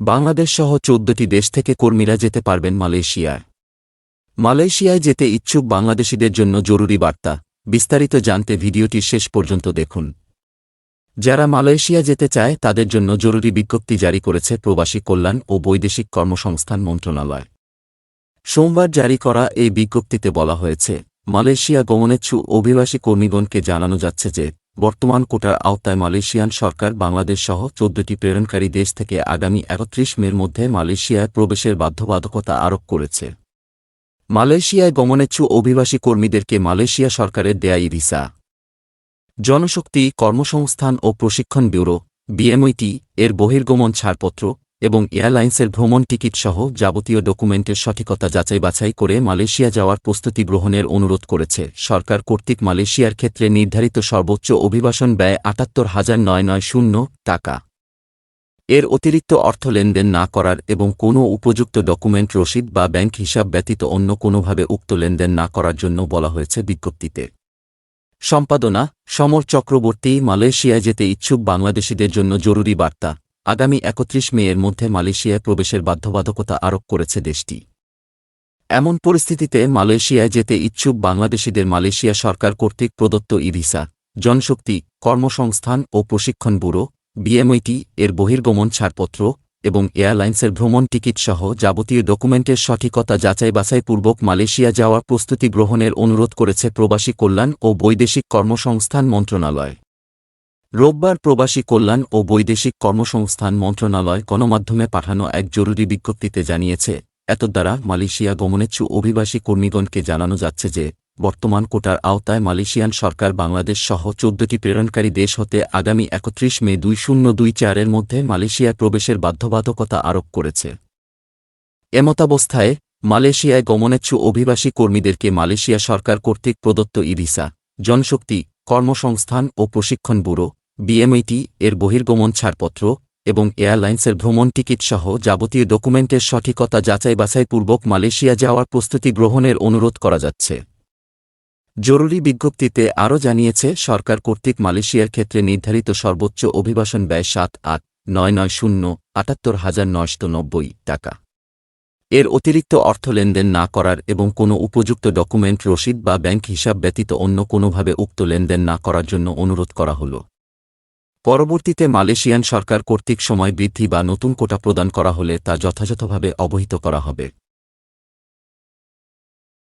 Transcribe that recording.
বাংলাদেশ সহ চৌদ্দটি দেশ থেকে কর্মীরা যেতে পারবেন মালয়েশিয়ায়। মালয়েশিয়ায় যেতে ইচ্ছুক বাংলাদেশিদের জন্য জরুরি বার্তা। বিস্তারিত জানতে ভিডিওটি শেষ পর্যন্ত দেখুন। যারা মালয়েশিয়া যেতে চায়, তাদের জন্য জরুরি বিজ্ঞপ্তি জারি করেছে প্রবাসী কল্যাণ ও বৈদেশিক কর্মসংস্থান মন্ত্রণালয়। সোমবার জারি করা এই বিজ্ঞপ্তিতে বলা হয়েছে, মালয়েশিয়া গমনেচ্ছু অভিবাসী কর্মীগণকে জানানো যাচ্ছে যে বর্তমান কোটার আওতায় মালয়েশিয়ান সরকার বাংলাদেশ সহ চোদ্দটি প্রেরণকারী দেশ থেকে আগামী একত্রিশ মের মধ্যে মালয়েশিয়ায় প্রবেশের বাধ্যবাধকতা আরোপ করেছে। মালয়েশিয়ায় গমনেচ্ছু অভিবাসী কর্মীদেরকে মালয়েশিয়া সরকারের দেয়া ই ভিসা। জনশক্তি কর্মসংস্থান ও প্রশিক্ষণ ব্যুরো, বিএমইটি, এর বহির্গমন ছাড়পত্র এবং এয়ারলাইন্সের ভ্রমণ টিকিট সহ যাবতীয় ডকুমেন্টের সঠিকতা যাচাই বাছাই করে মালয়েশিয়া যাওয়ার প্রস্তুতি গ্রহণের অনুরোধ করেছে। সরকার কর্তৃক মালয়েশিয়ার ক্ষেত্রে নির্ধারিত সর্বোচ্চ অভিবাসন ব্যয় আটাত্তর হাজার নয় নয় শূন্য টাকা। এর অতিরিক্ত অর্থ লেনদেন না করার এবং কোনো উপযুক্ত ডকুমেন্ট রসিদ বা ব্যাংক হিসাব ব্যতীত অন্য কোনোভাবে উক্ত লেনদেন না করার জন্য বলা হয়েছে বিজ্ঞপ্তিতে। সম্পাদনা, সমর চক্রবর্তী মালয়েশিয়ায় যেতে ইচ্ছুক বাংলাদেশিদের জন্য জরুরি বার্তা। আগামী একত্রিশ মে এর মধ্যে মালয়েশিয়ায় প্রবেশের বাধ্যবাধকতা আরোপ করেছে দেশটি। এমন পরিস্থিতিতে মালয়েশিয়ায় যেতে ইচ্ছুক বাংলাদেশিদের মালয়েশিয়া সরকার কর্তৃক প্রদত্ত ই ভিসা জনশক্তি, কর্মসংস্থান ও প্রশিক্ষণ ব্যুরো, বিএমইটি, এর বহির্গমন ছাড়পত্র এবং এয়ারলাইন্সের ভ্রমণ টিকিট সহ যাবতীয় ডকুমেন্টের সঠিকতা যাচাই বাছাইপূর্বক মালয়েশিয়া যাওয়ার প্রস্তুতি গ্রহণের অনুরোধ করেছে প্রবাসী কল্যাণ ও বৈদেশিক কর্মসংস্থান মন্ত্রণালয়। রোববার প্রবাসী কল্যাণ ও বৈদেশিক কর্মসংস্থান মন্ত্রণালয় গণমাধ্যমে পাঠানো এক জরুরি বিজ্ঞপ্তিতে জানিয়েছে, এতদ্বারা মালয়েশিয়া গমনেচ্ছু অভিবাসী কর্মীগণকে জানানো যাচ্ছে যে, বর্তমান কোটার আওতায় মালয়েশিয়ান সরকার বাংলাদেশ সহ চোদ্দটি প্রেরণকারী দেশ হতে আগামী একত্রিশ মে দুই শূন্য দুই চারের মধ্যে মালয়েশিয়ায় প্রবেশের বাধ্যবাধকতা আরোপ করেছে। এমতাবস্থায় মালয়েশিয়ায় গমনেচ্ছু অভিবাসী কর্মীদেরকে মালয়েশিয়া সরকার কর্তৃক প্রদত্ত ই ভিসা জনশক্তি, কর্মসংস্থান ও প্রশিক্ষণ ব্যুরো বিএমইটি এর বহির্গমন ছাড়পত্র এবং এয়ারলাইন্সের ভ্রমণ টিকিট সহ যাবতীয় ডকুমেন্টের সঠিকতা যাচাই বাছাইপূর্বক মালয়েশিয়া যাওয়ার প্রস্তুতি গ্রহণের অনুরোধ করা যাচ্ছে। জরুরি বিজ্ঞপ্তিতে আরও জানিয়েছে, সরকার কর্তৃক মালয়েশিয়ার ক্ষেত্রে নির্ধারিত সর্বোচ্চ অভিবাসন ব্যয় সাত, আট, নয় নয়, শূন্য, আটাত্তর হাজার নয়শত নব্বই টাকা। এর অতিরিক্ত অর্থ লেনদেন না করার এবং কোনো উপযুক্ত ডকুমেন্ট, রসিদ বা ব্যাংক হিসাব ব্যতীত অন্য কোনোভাবে উক্ত লেনদেন না করার জন্য অনুরোধ করা হল। পরবর্তীতে মালয়েশিয়ান সরকার কর্তৃক সময় বৃদ্ধি বা নতুন কোটা প্রদান করা হলে তা যথাযথভাবে অবহিত করা হবে।